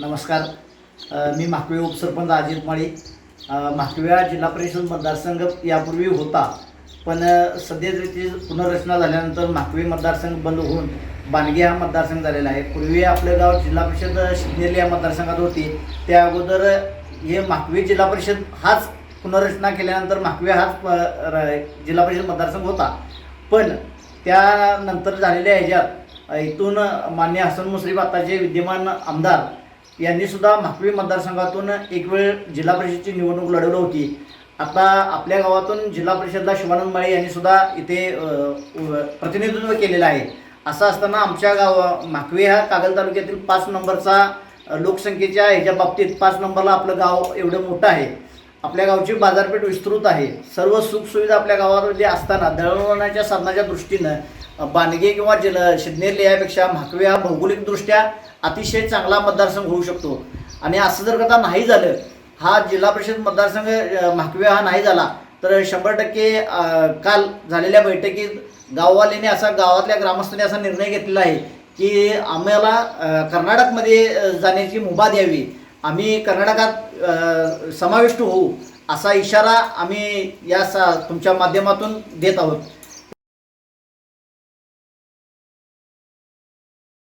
नमस्कार. मी माकवे उपसरपंच अजित माळी. माकव्या जिल्हा परिषद मतदारसंघ यापूर्वी होता. पण अ, सध्या त्याची पुनर्रचना झाल्यानंतर माकवे मतदारसंघ बंद होऊन बानगी हा मतदारसंघ झालेला आहे. पूर्वी आपलं गाव जिल्हा परिषद शिंदेली या मतदारसंघात होती. त्या अगोदर हे माकवे जिल्हा परिषद हाच पुनर्रचना केल्यानंतर माकवे हाच प र- जिल्हा परिषद मतदारसंघ होता. पण त्यानंतर झालेल्या ह्याच्यात इथून मान्य हसन मुश्रीफ आताचे विद्यमान आमदार यांनी सुद्धा माकवी मतदारसंघातून एक वेळ जिल्हा परिषदची निवडणूक लढवली होती. आता आपल्या गावातून जिल्हा परिषदला शिवानंद माळी यांनी सुद्धा इथे प्रतिनिधित्व केलेलं आहे. असं असताना आमच्या गाव माकवी हा कागल तालुक्यातील पाच नंबरचा लोकसंख्येच्या ह्याच्या बाबतीत पाच नंबरला आपलं गाव एवढं मोठं आहे. आपल्या गावची बाजारपेठ विस्तृत आहे. सर्व सुखसुविधा आपल्या गावामध्ये असताना दळणवळणाच्या साधनाच्या दृष्टीनं बांदगे किंवा जिल शिदनेरले यापेक्षा म्हाकवे हा भौगोलिकदृष्ट्या अतिशय चांगला मतदारसंघ होऊ शकतो. आणि असं जर का नाही झालं हा जिल्हा परिषद मतदारसंघ म्हाकवे हा नाही झाला तर शंभर टक्के काल झालेल्या बैठकीत गाववाल्यांनी असा गावातल्या ग्रामस्थांनी असा निर्णय घेतलेला आहे की आम्हाला कर्नाटकमध्ये जाण्याची मुभा द्यावी. आम्ही कर्नाटकात समाविष्ट होऊ असा इशारा आम्ही या सा तुमच्या माध्यमातून देत आहोत.